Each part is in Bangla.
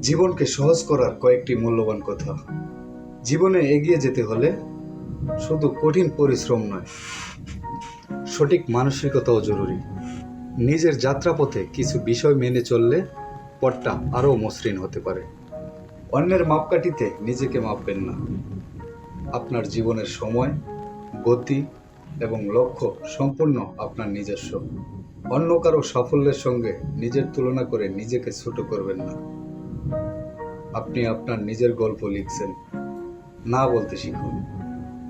জীবনকে সহজ করার কয়েকটি মূল্যবান কথা। জীবনে এগিয়ে যেতে হলে শুধু কঠিন পরিশ্রম নয়, সঠিক মানসিকতাও জরুরি। নিজের যাত্রাপথে কিছু বিষয় মেনে চললে পথটা আরও মসৃণ হতে পারে। অন্যের মাপকাঠিতে নিজেকে মাপবেন না। আপনার জীবনের সময়, গতি এবং লক্ষ্য সম্পূর্ণ আপনার নিজস্ব। অন্য কারও সাফল্যের সঙ্গে নিজের তুলনা করে নিজেকে ছোট করবেন না। আপনি আপনার নিজের গল্প লিখছেন। না বলতে শিখুন।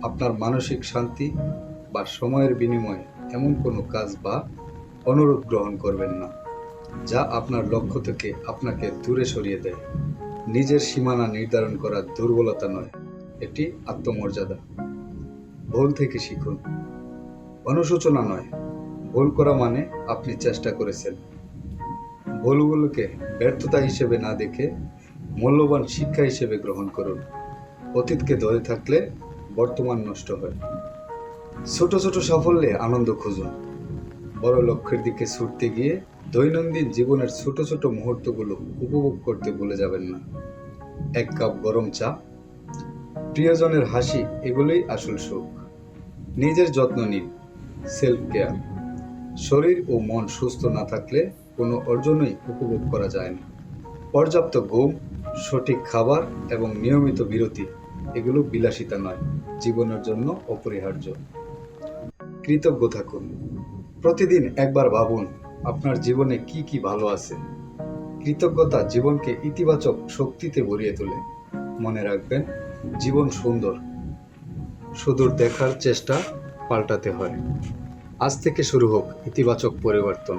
আপনার মানসিক শান্তি বা সময়ের বিনিময়ে এমন কোনো কাজ বা অনুরোধ গ্রহণ করবেন না, যা আপনার লক্ষ্য থেকে আপনাকে দূরে সরিয়ে দেয়। নিজের সীমানা নির্ধারণ করা দুর্বলতা নয়, এটি আত্মমর্যাদা। ভুল থেকে শিখুন। অনুশোচনা নয়, ভুল করা মানে আপনি চেষ্টা করেছেন। ভুলগুলোকে ব্যর্থতা হিসেবে না দেখে মূল্যবান শিক্ষা হিসেবে গ্রহণ করুন। অতীতকে ধরে থাকলে বর্তমান নষ্ট হয়। ছোট ছোট সাফল্যে আনন্দ খুঁজুন। বড় লক্ষ্যের দিকে ছুটতে গিয়ে দৈনন্দিন জীবনের ছোট ছোট মুহূর্তগুলো উপভোগ করতে ভুলে যাবেন না। এক কাপ গরম চা। প্রিয়জনের হাসি এগুলোই আসল সুখ। নিজের যত্ন নিন। সেলফ কেয়ার শরীর ও মন সুস্থ না থাকলে কোনো অর্জনই উপভোগ করা যায় না। পর্যাপ্ত ঘুম, সঠিক খাবার এবং নিয়মিত বিরতি, এগুলো বিলাসিতা নয়, জীবনের জন্য অপরিহার্য। কৃতজ্ঞ থাকুন। প্রতিদিন একবার ভাবুন, আপনার জীবনে কি কি ভালো আছে। কৃতজ্ঞতা জীবনকে ইতিবাচক শক্তিতে ভরিয়ে তোলে। মনে রাখবেন, জীবন সুন্দর। সুদূর দেখার চেষ্টা পাল্টাতে হয়। আজ থেকে শুরু হোক ইতিবাচক পরিবর্তন।